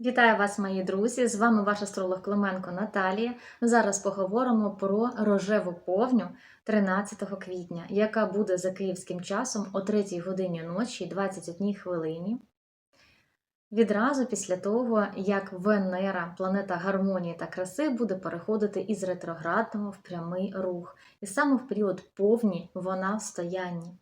Вітаю вас, мої друзі! З вами ваш астролог Клименко Наталія. Зараз поговоримо про рожеву повню 13 квітня, яка буде за київським часом о 3 годині ночі 21 хвилині. Відразу після того, як Венера, планета гармонії та краси, буде переходити із ретроградного в прямий рух. І саме в період повні вона в стоянні.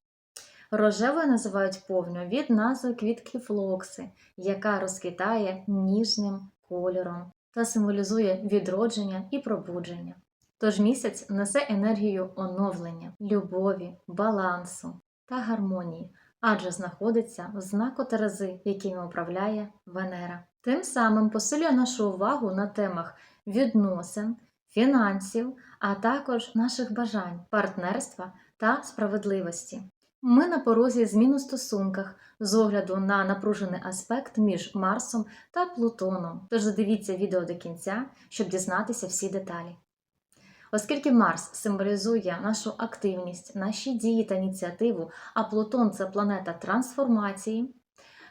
Рожевою називають повню від назви квітки флокси, яка розквітає ніжним кольором та символізує відродження і пробудження. Тож місяць несе енергію оновлення, любові, балансу та гармонії, адже знаходиться в знаку Терези, яким управляє Венера. Тим самим посилює нашу увагу на темах відносин, фінансів, а також наших бажань, партнерства та справедливості. Ми на порозі змін у стосунках з огляду на напружений аспект між Марсом та Плутоном. Тож додивіться відео до кінця, щоб дізнатися всі деталі. Оскільки Марс символізує нашу активність, наші дії та ініціативу, а Плутон це планета трансформації,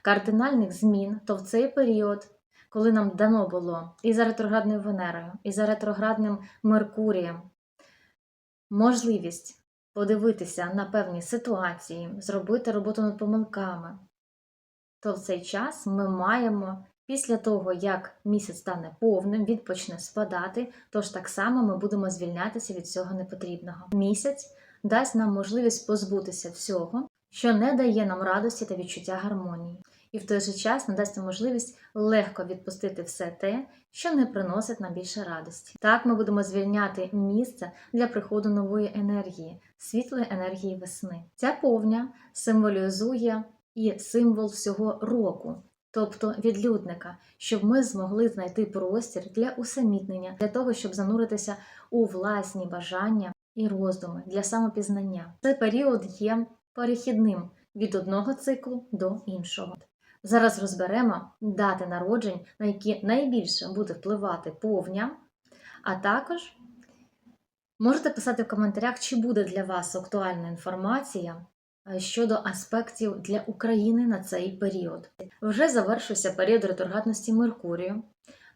кардинальних змін, то в цей період, коли нам дано було і за ретроградною Венерою, і за ретроградним Меркурієм можливість подивитися на певні ситуації, зробити роботу над помилками, то в цей час ми маємо, після того, як місяць стане повним, він почне спадати, тож так само ми будемо звільнятися від всього непотрібного. Місяць дасть нам можливість позбутися всього, що не дає нам радості та відчуття гармонії. І в той же час надасть можливість легко відпустити все те, що не приносить нам більше радості. Так ми будемо звільняти місце для приходу нової енергії, світлої енергії весни. Ця повня символізує і символ всього року, тобто відлюдника, щоб ми змогли знайти простір для усамітнення, для того, щоб зануритися у власні бажання і роздуми для самопізнання. Цей період є перехідним від одного циклу до іншого. Зараз розберемо дати народжень, на які найбільше буде впливати повня, а також можете писати в коментарях, чи буде для вас актуальна інформація е, щодо аспектів для України на цей період. Вже завершився період ретроградності Меркурію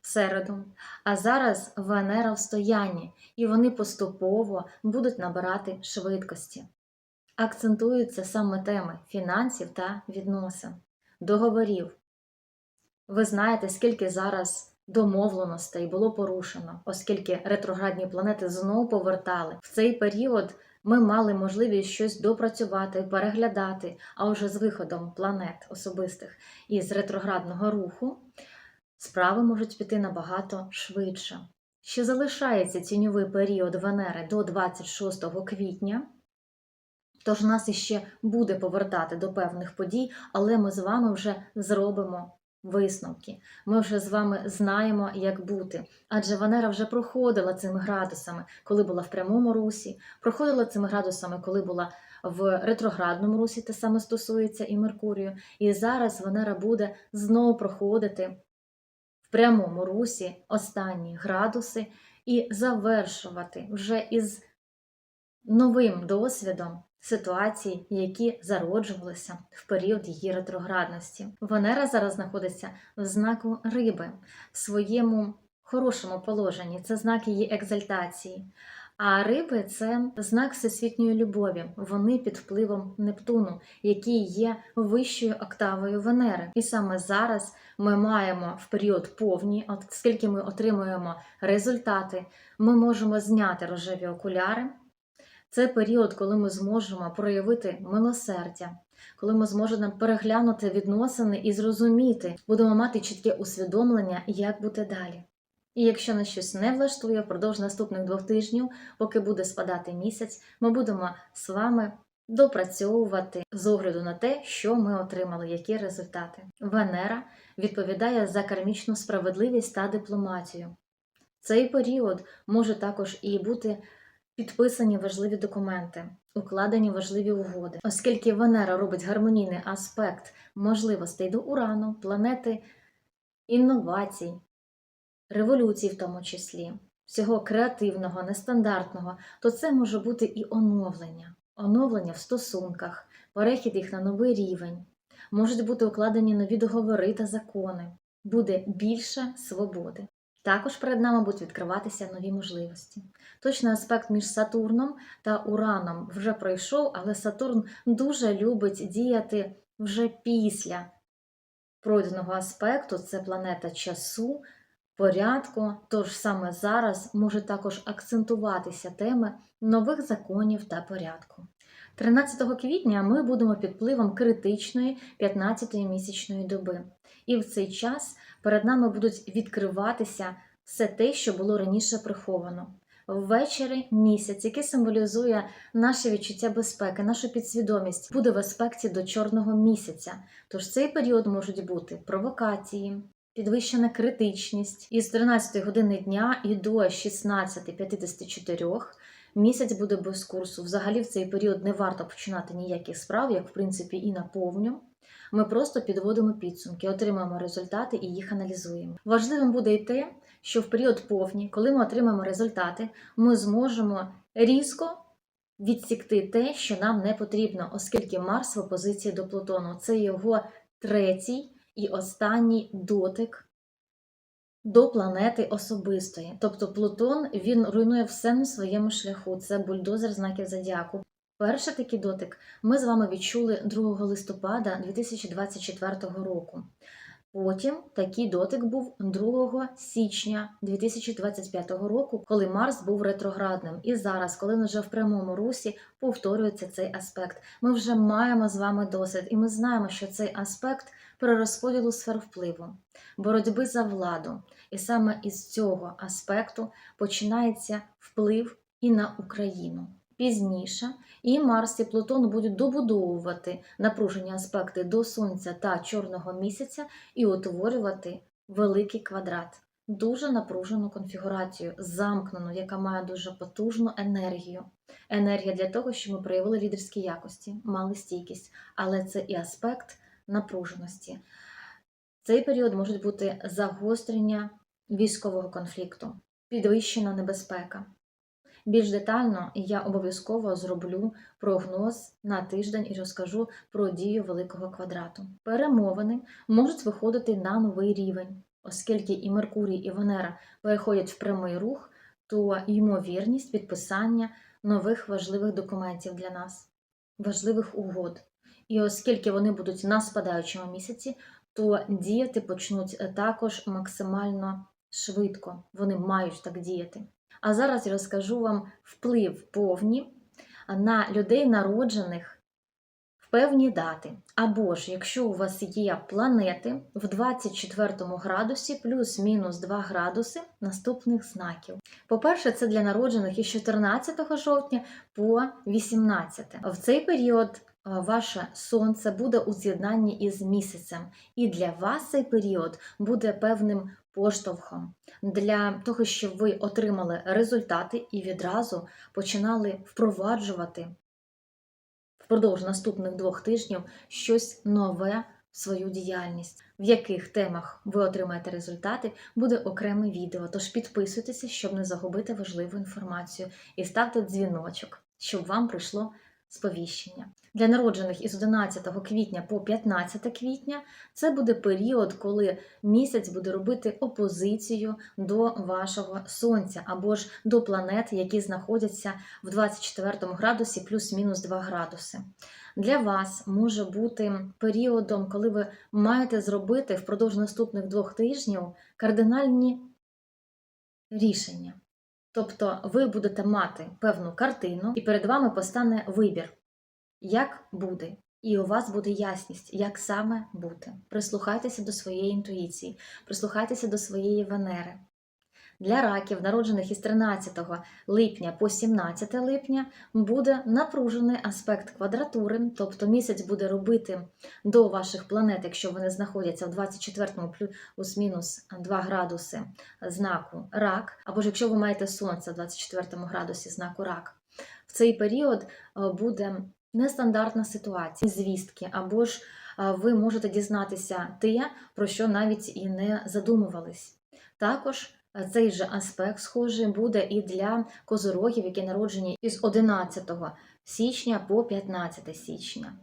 в середу, а зараз Венера в стоянні, і вони поступово будуть набирати швидкості. Акцентуються саме теми фінансів та відносин договорів. Ви знаєте, скільки зараз домовленостей було порушено, оскільки ретроградні планети знову повертали. В цей період ми мали можливість щось допрацювати, переглядати, а вже з виходом планет особистих із ретроградного руху справи можуть піти набагато швидше. Ще залишається тіньовий період Венери до 26 квітня. Тож нас іще буде повертати до певних подій, але ми з вами вже зробимо висновки. Ми вже з вами знаємо, як бути. Адже Венера вже проходила цими градусами, коли була в прямому русі, проходила цими градусами, коли була в ретроградному русі, те саме стосується і Меркурію. І зараз Венера буде знову проходити в прямому русі останні градуси і завершувати вже із новим досвідом ситуацій, які зароджувалися в період її ретроградності. Венера зараз знаходиться в знаку риби в своєму хорошому положенні. Це знак її екзальтації. А риби це знак всесвітньої любові. Вони під впливом Нептуну, який є вищою октавою Венери. І саме зараз ми маємо в період повні, оскільки ми отримуємо результати, ми можемо зняти рожеві окуляри. Це період, коли ми зможемо проявити милосердя, коли ми зможемо переглянути відносини і зрозуміти, будемо мати чітке усвідомлення, як бути далі. І якщо нас щось не влаштує, впродовж наступних двох тижнів, поки буде спадати місяць, ми будемо з вами допрацьовувати з огляду на те, що ми отримали, які результати. Венера відповідає за кармічну справедливість та дипломатію. Цей період може також і бути підписані важливі документи, укладені важливі угоди, оскільки Венера робить гармонійний аспект можливостей до урану, планети інновацій, революцій, в тому числі, всього креативного, нестандартного, то це може бути і оновлення, оновлення в стосунках, перехід їх на новий рівень. Можуть бути укладені нові договори та закони. буде більше свободи. Також перед нами будуть відкриватися нові можливості. Точний аспект між Сатурном та Ураном вже пройшов, але Сатурн дуже любить діяти вже після пройденого аспекту. Це планета часу, порядку. Тож саме зараз може також акцентуватися теми нових законів та порядку. 13 квітня ми будемо під впливом критичної 15-ї місячної доби. І в цей час перед нами будуть відкриватися все те, що було раніше приховано. Ввечері місяць, який символізує наше відчуття безпеки, нашу підсвідомість, буде в аспекті до чорного місяця. Тож цей період можуть бути провокації, підвищена критичність із 13 години дня і до 16.54 місяць буде без курсу. Взагалі в цей період не варто починати ніяких справ, як в принципі і наповню. Ми просто підводимо підсумки, отримаємо результати і їх аналізуємо. Важливим буде і те, що в період повні, коли ми отримаємо результати, ми зможемо різко відсікти те, що нам не потрібно, оскільки Марс в опозиції до Плутону це його третій і останній дотик до планети особистої. Тобто Плутон він руйнує все на своєму шляху. Це бульдозер знаків зодіаку. Перший такий дотик ми з вами відчули 2 листопада 2024 року. Потім такий дотик був 2 січня 2025 року, коли Марс був ретроградним. І зараз, коли він вже в прямому русі, повторюється цей аспект. Ми вже маємо з вами досвід, і ми знаємо, що цей аспект перерозподілу сфер впливу, боротьби за владу. І саме із цього аспекту починається вплив і на Україну. Пізніше і Марс і Плутон будуть добудовувати напружені аспекти до Сонця та Чорного місяця і утворювати великий квадрат, дуже напружену конфігурацію, замкнену, яка має дуже потужну енергію. Енергія для того, щоб ми проявили лідерські якості, мали стійкість, але це і аспект напруженості. Цей період можуть бути загострення військового конфлікту, підвищена небезпека. Більш детально я обов'язково зроблю прогноз на тиждень і розкажу про дію великого квадрату. Перемовини можуть виходити на новий рівень, оскільки і Меркурій, і Венера переходять в прямий рух, то ймовірність підписання нових важливих документів для нас, важливих угод. І оскільки вони будуть на спадаючому місяці, то діяти почнуть також максимально швидко. Вони мають так діяти. А зараз я розкажу вам вплив повні на людей, народжених в певні дати. Або ж, якщо у вас є планети в 24 градусі плюс-мінус 2 градуси наступних знаків. По-перше, це для народжених із 14 жовтня по 18. В цей період ваше сонце буде у з'єднанні із місяцем, і для вас цей період буде певним поштовхом для того, щоб ви отримали результати і відразу починали впроваджувати впродовж наступних двох тижнів щось нове в свою діяльність. В яких темах ви отримаєте результати, буде окреме відео. Тож підписуйтеся, щоб не загубити важливу інформацію, і ставте дзвіночок, щоб вам прийшло сповіщення. Для народжених із 11 квітня по 15 квітня це буде період, коли місяць буде робити опозицію до вашого сонця або ж до планет, які знаходяться в 24 градусі плюс-мінус 2 градуси. Для вас може бути періодом, коли ви маєте зробити впродовж наступних двох тижнів кардинальні рішення. Тобто ви будете мати певну картину, і перед вами постане вибір, як буде. І у вас буде ясність, як саме бути. Прислухайтеся до своєї інтуїції, прислухайтеся до своєї Венери. Для раків, народжених із 13 липня по 17 липня, буде напружений аспект квадратури, тобто місяць буде робити до ваших планет, якщо вони знаходяться в 24-му плюс-мінус 2 градуси знаку рак, або ж якщо ви маєте сонце в 24 градусі знаку рак. В цей період буде нестандартна ситуація, звістки, або ж ви можете дізнатися те, про що навіть і не задумувались. Також цей же аспект схожий буде і для козорогів, які народжені із 11 січня по 15 січня.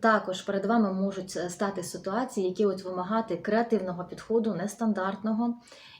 Також перед вами можуть е, стати ситуації, які от вимагати креативного підходу, нестандартного,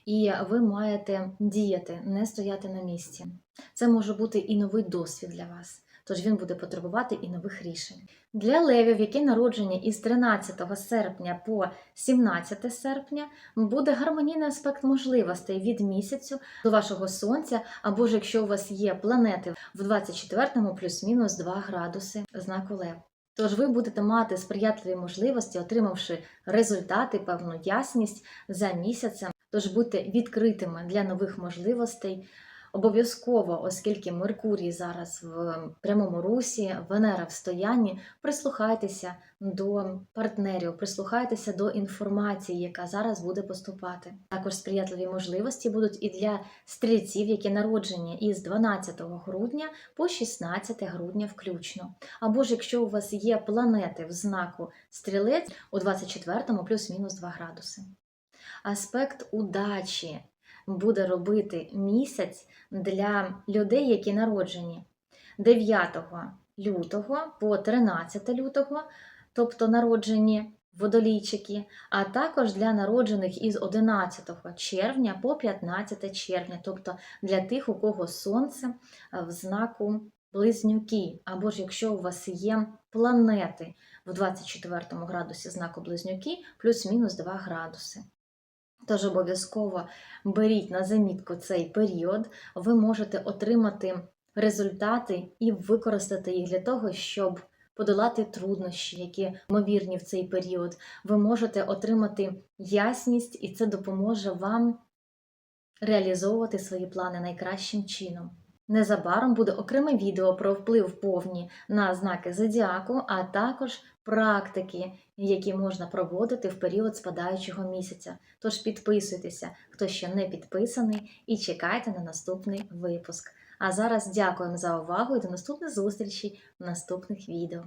і ви маєте діяти, не стояти на місці. Це може бути і новий досвід для вас, тож він буде потребувати і нових рішень. Для левів, які народжені із 13 серпня по 17 серпня, буде гармонійний аспект можливостей від місяцю до вашого сонця, або ж якщо у вас є планети в 24-му плюс-мінус 2 градуси знаку Лев. Тож ви будете мати сприятливі можливості, отримавши результати, певну ясність за місяцем. Тож будьте відкритими для нових можливостей. Обов'язково, оскільки Меркурій зараз в прямому русі, Венера в стоянні, прислухайтеся до партнерів, прислухайтеся до інформації, яка зараз буде поступати. Також сприятливі можливості будуть і для стрільців, які народжені із 12 грудня по 16 грудня включно. Або ж якщо у вас є планети в знаку стрілець у 24 плюс-мінус 2 градуси. Аспект удачі буде робити місяць для людей, які народжені 9 лютого по 13 лютого, тобто народжені водолійчики, а також для народжених із 11 червня по 15 червня, тобто для тих, у кого сонце в знаку близнюки, або ж якщо у вас є планети в 24 градусі знаку близнюки, плюс-мінус 2 градуси. Тож обов'язково беріть на замітку цей період, ви можете отримати результати і використати їх для того, щоб подолати труднощі, які ймовірні в цей період. Ви можете отримати ясність, і це допоможе вам реалізовувати свої плани найкращим чином. Незабаром буде окреме відео про вплив повні на знаки зодіаку, а також практики, які можна проводити в період спадаючого місяця. Тож підписуйтеся, хто ще не підписаний, і чекайте на наступний випуск. А зараз дякуємо за увагу і до наступних зустрічей в наступних відео.